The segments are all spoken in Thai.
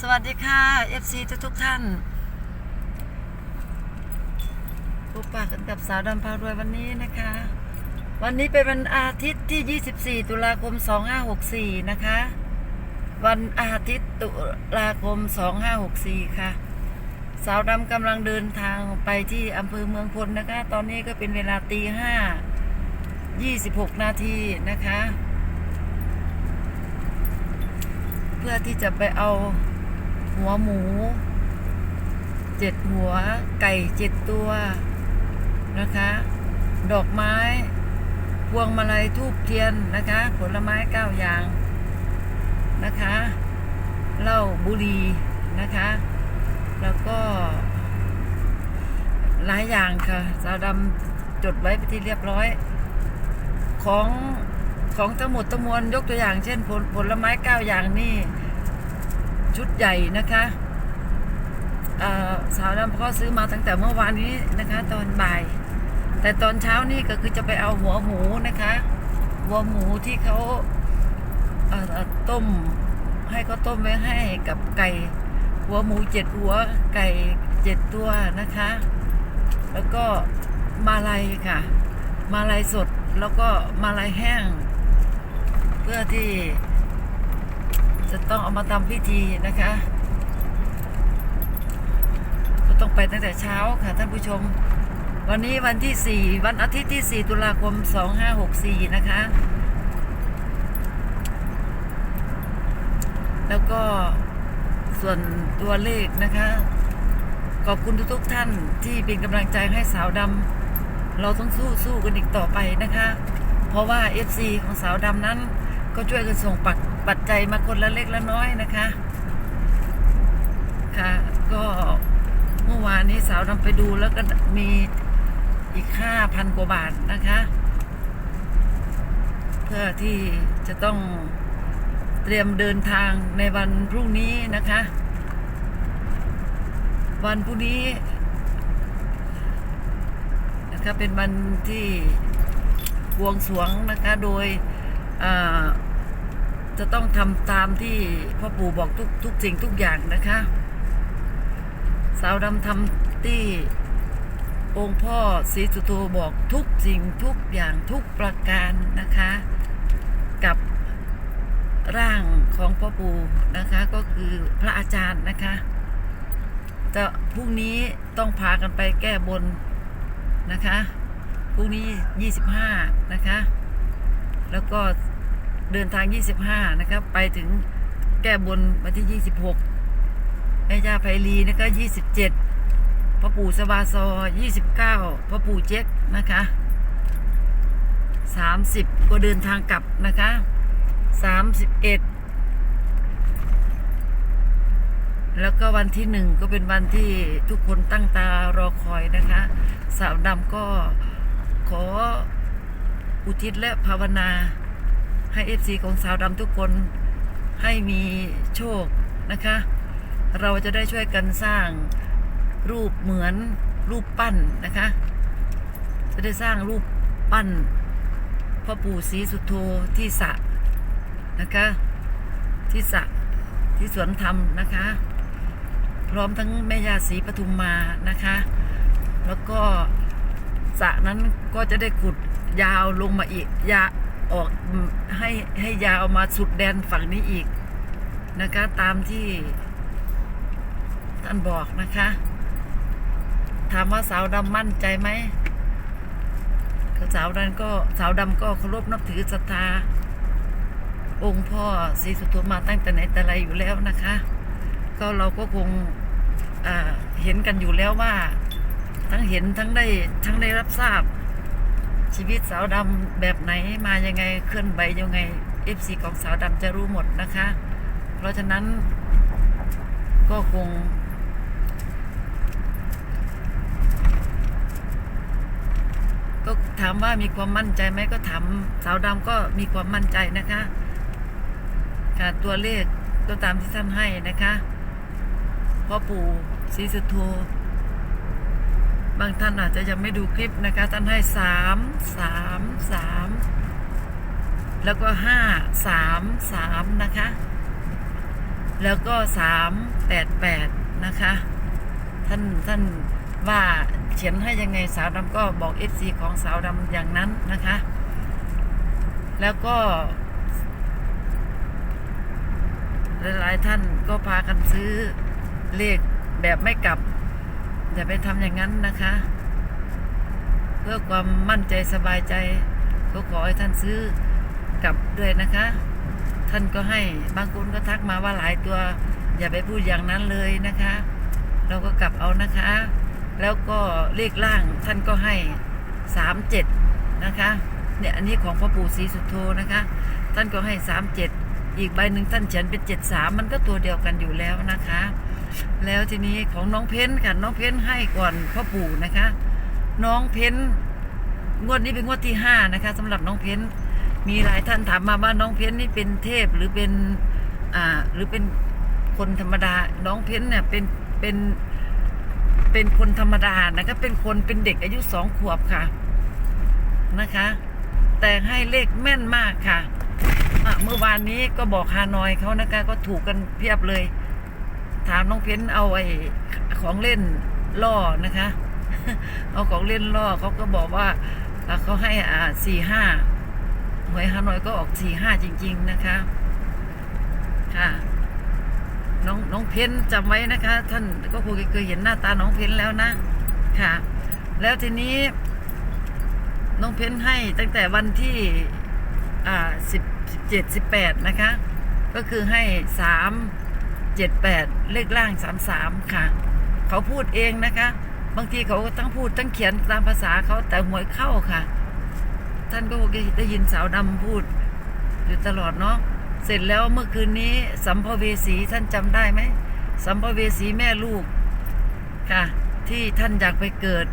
สวัสดีค่ะ FC ทุกทุกท่านพบปะกันกับสาวดำพารวยวันนี้นะคะ วันนี้เป็นวันอาทิตย์ที่ 24 ตุลาคม 2564 นะคะ วันอาทิตย์ตุลาคม 2564 ค่ะ สาวดำกำลังเดินทางไปที่อำเภอเมืองพลนะคะ ตอนนี้ก็เป็นเวลาตีห้า26 นาทีนะคะ เพื่อที่จะไปเอา หัวหมูเจ็ดหัว ไก่เจ็ดตัวนะคะ ดอกไม้ พวงมาลัยทูบเทียนนะคะ ผลไม้เก้าอย่างนะคะเหล้าบุรีนะคะ แล้วก็ หลายอย่างค่ะสาวดำจดไว้ไปที่เรียบร้อย ของของทั้งหมดทั้งมวลยกตัวอย่างเช่นผลผลไม้เก้าอย่างนี่ ชุดใหญ่นะคะสาวดำก็ซื้อมาตั้งแต่เมื่อวานนี้นะคะ ตอนบ่าย แต่ตอนเช้านี่ก็คือจะไปเอาหัวหมูนะคะ หัวหมูที่เขาเอ่อต้ม ให้เขาต้มไว้ให้กับไก่ หัวหมูเจ็ดหัวไก่เจ็ดตัวนะคะ แล้วก็มาลัยค่ะ มาลัยสดแล้วก็มาลัยแห้ง เพื่อที่ จะต้องเอามาทำพิธีนะคะ ก็ต้องไปตั้งแต่เช้าค่ะท่านผู้ชม วันนี้วันที่ 4 วันอาทิตย์ที่ 4 ตุลาคม 2564 นะคะ แล้วก็ส่วนตัวเลขนะคะ ขอบคุณทุกๆท่านที่เป็นกำลังใจให้สาวดำเราต้องสู้สู้กันอีกต่อไปนะคะ เพราะว่า FC ของสาวดำนั้น ก็ช่วยกันส่งปักปัจจัยมาคนละเล็กละน้อยนะคะ ค่ะ ก็เมื่อวานนี้สาวดำไปดูแล้วก็มีอีกห้าพันกว่าบาทนะคะ เพื่อที่จะต้องเตรียมเดินทางในวันพรุ่งนี้นะคะ วันพรุ่งนี้นะคะเป็นวันที่บวงสรวงนะคะโดย จะต้องทำตามที่พ่อปู่บอกทุกทุกสิ่งทุกอย่างนะคะ สาวดำทำที่องค์พ่อศรีสุโธบอกทุกสิ่งทุกอย่างทุกประการนะคะ กับร่างของพ่อปู่นะคะ ก็คือพระอาจารย์นะคะ จะพรุ่งนี้ต้องพากันไปแก้บนนะคะพรุ่งนี้ 25 นะคะ แล้วก็ เดินทาง 25 นะครับ ไปถึงแก้บนวันที่ 26แม่ย่าไพลีนะคะ27พ่อปู่สวาซอ29พ่อปู่เจ๊กนะคะ 30 ก็เดินทางกลับนะคะ 31 แล้วก็วันที่หนึ่งก็เป็นวันที่ทุกคนตั้งตารอคอยนะคะ สาวดำก็ขออุทิศและภาวนา ให้เอฟซีของสาวดำทุกคนให้มีโชคนะคะ เราจะได้ช่วยกันสร้างรูปเหมือนรูปปั้นนะคะ จะได้สร้างรูปปั้นพ่อปู่ศรีสุโธที่สะนะคะ ที่สะที่สวนธรรมนะคะ พร้อมทั้งแม่ยาศรีปทุมมานะคะ แล้วก็สระนั้นก็จะได้ขุดยาวลงมาอีกยา ออกให้ให้ยาวมาสุดแดนฝั่งนี้อีกนะคะ ตามที่ท่านบอกนะคะ ถามว่าสาวดำมั่นใจไหมสาวดำก็สาวดำก็เคารพนับถือศรัทธาองค์พ่อศรีสุโธมาตั้งแต่ไหนแต่ไรอยู่แล้วนะคะ ก็เราก็คงเห็นกันอยู่แล้วว่า ทั้งเห็นทั้งได้ทั้งได้รับทราบ ชีวิตสาวดำแบบไหนมายังไงเคลื่อนไหวยังไงเอฟซีของสาวดำจะรู้หมดนะคะ เพราะฉะนั้นก็คง ก็ถามว่ามีความมั่นใจไหมก็ถามสาวดำก็มีความมั่นใจนะคะค่ะตัวเลขก็ตามที่ท่านให้นะคะพ่อปู่ศรีสุโธ บางท่านอาจจะยังไม่ดูคลิปนะคะ ท่านให้สามสามสามแล้วก็ห้าสามสามนะคะ แล้วก็สามแปดแปดนะคะ ท่านท่านว่าเขียนให้ยังไงสาวดำก็บอกเอฟซีของสาวดำอย่างนั้นนะคะ แล้วก็ หลายๆท่านก็พากันซื้อเลขแบบไม่กลับ อย่าไปทำอย่างนั้นนะคะ เพื่อความมั่นใจสบายใจ ก็ขอให้ท่านซื้อกลับด้วยนะคะ ท่านก็ให้บางคนก็ทักมาว่าหลายตัว อย่าไปพูดอย่างนั้นเลยนะคะ เราก็กลับเอานะคะ แล้วก็เลขล่างท่านก็ให้สามเจ็ดนะคะเนี่ยอันนี้ของพ่อปู่ศรีสุโธนะคะ ท่านก็ให้สามเจ็ดอีกใบหนึ่งท่านเขียนเป็นเจ็ดสามมันก็ตัวเดียวกันอยู่แล้วนะคะ แล้วทีนี้ของน้องเพ้นค่ะน้องเพ้นให้ก่อนพ่อปู่นะคะ น้องเพ้นงวดนี้เป็นงวดที่ห้านะคะสำหรับน้องเพ้นมีหลายท่านถามมาว่าน้องเพ้นนี่เป็นเทพหรือเป็นอ่าหรือเป็นคนธรรมดา น้องเพ้นเนี่ยเป็นเป็นเป็นคนธรรมดานะคะเป็นคนเป็นเด็กอายุสองขวบค่ะนะคะ แต่ให้เลขแม่นมากค่ะเมื่อวานนี้ก็บอกฮานอยเขานะคะ ก็ถูกกันเพียบเลย ถามน้องเพ้นเอาไอ้ของเล่นล่อนะคะ เอาของเล่นล่อเขาก็บอกว่าเขาให้อ่าสี่ห้าหวยฮานอยก็ออกสี่ห้าจริง ๆนะคะ ค่ะ น้องน้องเพ้นจำไว้นะคะ ท่านก็คงเคยเห็นหน้าตาน้องเพ้นแล้วนะ ค่ะ แล้วทีนี้ น้องเพ้นให้ตั้งแต่วันที่ อ่าสิบเจ็ดสิบแปดนะคะ ก็คือให้สาม เจ็ดแปดเลขล่างสามสามค่ะ เขาพูดเองนะคะ บางทีเขาก็ตั้งพูดตั้งเขียนตามภาษาเขาแต่หวยเข้าค่ะ ท่านก็คงได้ยินสาวดำพูด อยู่ตลอดเนาะเสร็จแล้วเมื่อคืนนี้สัมภเวสีท่านจำได้ไหมสัมภเวสีแม่ลูกค่ะ ที่ท่านอยากไปเกิด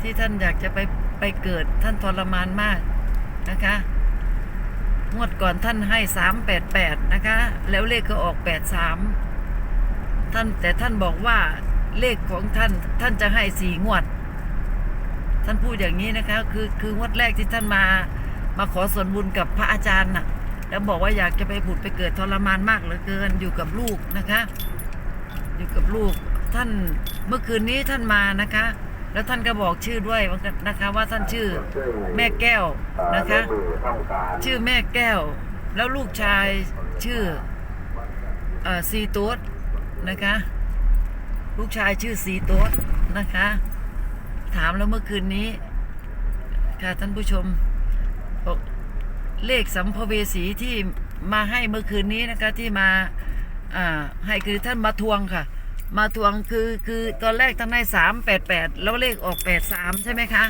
ที่ท่านอยากจะไปไปเกิดท่านทรมานมากนะคะ งวดก่อนท่านให้สามแปดแปดนะคะ แล้วเลขก็ออกแปดสามท่านแต่ท่านบอกว่าเลขของท่านท่านจะให้สี่งวด ท่านพูดอย่างนี้นะคะ คือคืองวดแรกที่ท่านมา มาขอส่วนบุญกับพระอาจารย์น่ะ แล้วบอกว่าอยากจะไปผุดไปเกิดทรมานมากเหลือเกินอยู่กับลูกนะคะ อยู่กับลูกท่านเมื่อคืนนี้ท่านมานะคะ แล้วท่านก็บอกชื่อด้วยนะคะว่าท่านชื่อแม่แก้วนะคะ ชื่อแม่แก้ว แล้วลูกชายชื่ออซีโต๊ดนะคะ ลูกชายชื่อซีโต๊ดนะคะ ถามแล้วเมื่อคืนนี้ ค่ะท่านผู้ชมเลขสัมภเวสีที่มาให้เมื่อคืนนี้นะคะที่มาให้คือท่านมาทวงค่ะ มาทวงคือคือตอนแรกท่านให้สามแปดแปดแล้วเลขออกแปดสามใช่ไหมคะ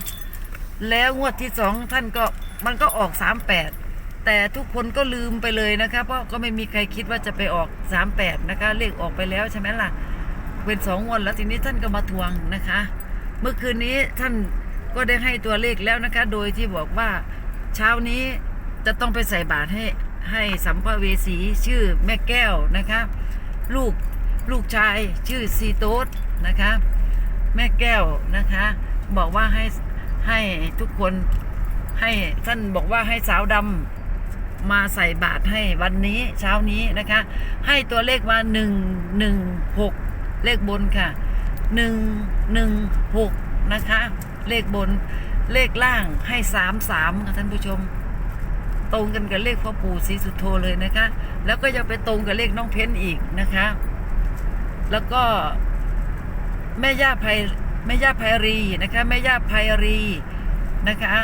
แล้วงวดที่สองท่านก็มันก็ออกสามแปดแต่ทุกคนก็ลืมไปเลยนะคะ เพราะก็ไม่มีใครคิดว่าจะไปออกสามแปดนะคะ เลขออกไปแล้วใช่ไหมล่ะเป็นสองงวันแล้วทีนี้ท่านก็มาทวงนะคะ เมื่อคืนนี้ท่านก็ได้ให้ตัวเลขแล้วนะคะ โดยที่บอกว่าเช้านี้จะต้องไปใส่บาตรให้ให้สัมภเวสีชื่อแม่แก้วนะคะ ลูก ลูกชายชื่อซีโต๊ดนะคะ แม่แก้วนะคะ บอกว่าให้ให้ทุกคนให้ท่านบอกว่าให้สาวดำมาใส่บาตรให้วันนี้เช้านี้นะคะ ให้ตัวเลขมาหนึ่งหนึ่งหกเลขบนค่ะหนึ่งหนึ่งหกนะคะ เลขบนเลขล่างให้สามสามค่ะท่านผู้ชม ตรงกันกับเลขพ่อปู่ศรีสุโธเลยนะคะ แล้วก็ยังไปตรงกับเลขน้องเพ้นอีกนะคะ แล้วก็แม่ย่าไพแม่ย่าไพรีนะคะ แม่ย่าไพรีนะคะ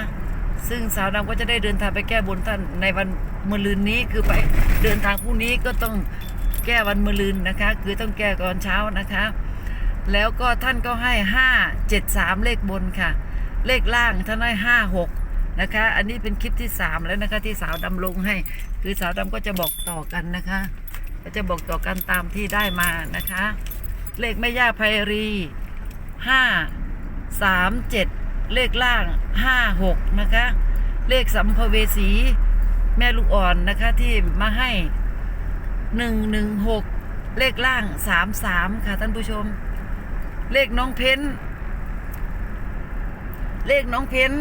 ซึ่งสาวดำก็จะได้เดินทางไปแก้บนท่านในวันมะรืนนี้คือไปเดินทางพรุ่งนี้ก็ต้องแก้วันมะรืนนะคะ คือต้องแก้ก่อนเช้านะคะ แล้วก็ท่านก็ให้ห้าเจ็ดสามเลขบนค่ะ เลขล่างท่านให้ห้าหกนะคะ อันนี้เป็นคลิปที่สามแล้วนะคะที่สาวดำลงให้ คือสาวดำก็จะบอกต่อกันนะคะ ก็จะบอกต่อกันตามที่ได้มานะคะ เลขแม่ย่าไพรีห้าสามเจ็ดเลขล่างห้าหกนะคะ เลขสัมภเวสีแม่ลูกอ่อนนะคะที่มาให้หนึ่งหนึ่งหกเลขล่างสามสามค่ะท่านผู้ชม เลขน้องเพ้น เลขน้องเพ้น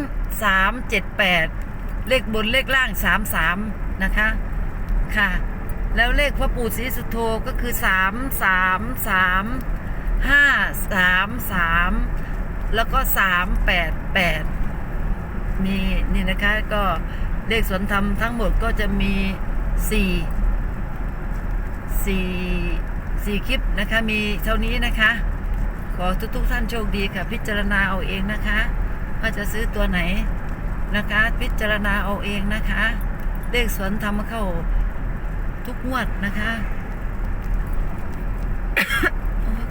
สามเจ็ดแปดเลขบนเลขล่างสามสามนะคะ ค่ะ แล้วเลขพ่อปู่ศรีสุโธก็คือสามสามสามห้าสามสามแล้วก็สามแปดแปดมีนี่นะคะก็เลขสวนธรรมทั้งหมดก็จะมีสี่สี่สี่คลิปนะคะ มีเท่านี้นะคะ ขอทุกๆท่านโชคดีค่ะ พิจารณาเอาเองนะคะ ว่าจะซื้อตัวไหนนะคะ พิจารณาเอาเองนะคะ เลขสวนธรรมเข้า ทุกงวดนะคะ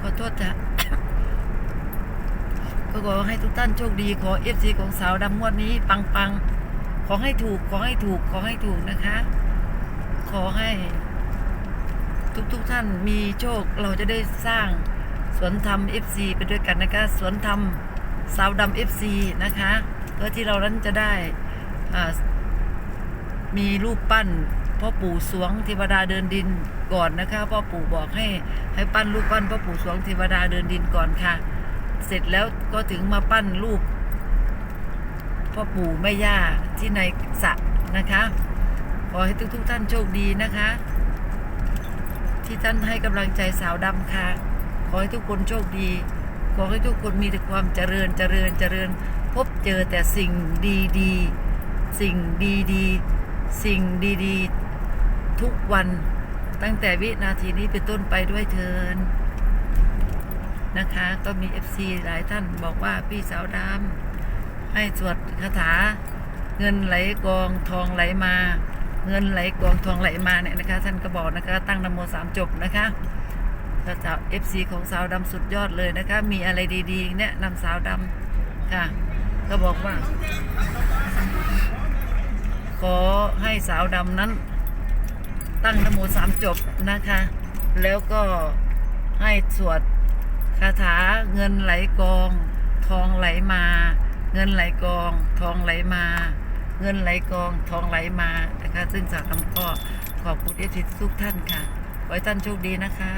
ขอโทษจ้ะก็ขอให้ทุกท่านโชคดีขอเอฟซีของสาวดำงวดนี้ปังปังๆ ขอให้ถูก ขอให้ถูก ขอให้ถูกนะคะ ขอให้ ทุกๆทท่านมีโชคเราจะได้สร้างสวนธรรมเอฟซีไปด้วยกันนะคะ สวนธรรมสาวดำเอฟซีนะคะเพื่อที่เรานั้นจะได้มีรูปปั้น พ่อปู่สวงเทวดาเดินดินก่อนนะคะพ่อปู่บอกให้ให้ปั้นรูปปั้นพ่อปู่สวงเทวดาเดินดินก่อนค่ะ เสร็จแล้วก็ถึงมาปั้นรูปพ่อปู่แม่ย่าที่ในสระนะคะขอให้ทุกๆทท่านโชคดีนะคะ ที่ท่านให้กำลังใจสาวดำค่ะ ขอให้ทุกคนโชคดี ขอให้ทุกคนมีแต่ความเจริญเจริญเจริญ พบเจอแต่สิ่งดีๆสิ่งดีๆสิ่งดีๆ ทุกวันตั้งแต่วินาทีนี้เป็นต้นไปด้วยเทินนะคะ ก็มี FC หลายท่านบอกว่าพี่สาวดำให้สวดคาถา เงินไหลกองทองไหลมา เงินไหลกองทองไหลมาเนี่ยนะคะ ท่านก็บอกนะคะ ตั้งนโมสามจบนะคะก็จะเอฟซีของสาวดำสุดยอดเลยนะคะ มีอะไรดีๆ เนี่ยนำสาวดำค่ะ ก็บอกว่า ขอให้สาวดำนั้น ตั้งนโมสามจบนะคะ แล้วก็ให้สวดคาถาเงินไหลกอง ทองไหลมา เงินไหลกอง ทองไหลมา เงินไหลกองทองไหลมานะคะ ซึ่งสาวดำก็ขอบคุณเอฟซีทุกท่านค่ะขอให้ท่านโชคดีนะคะ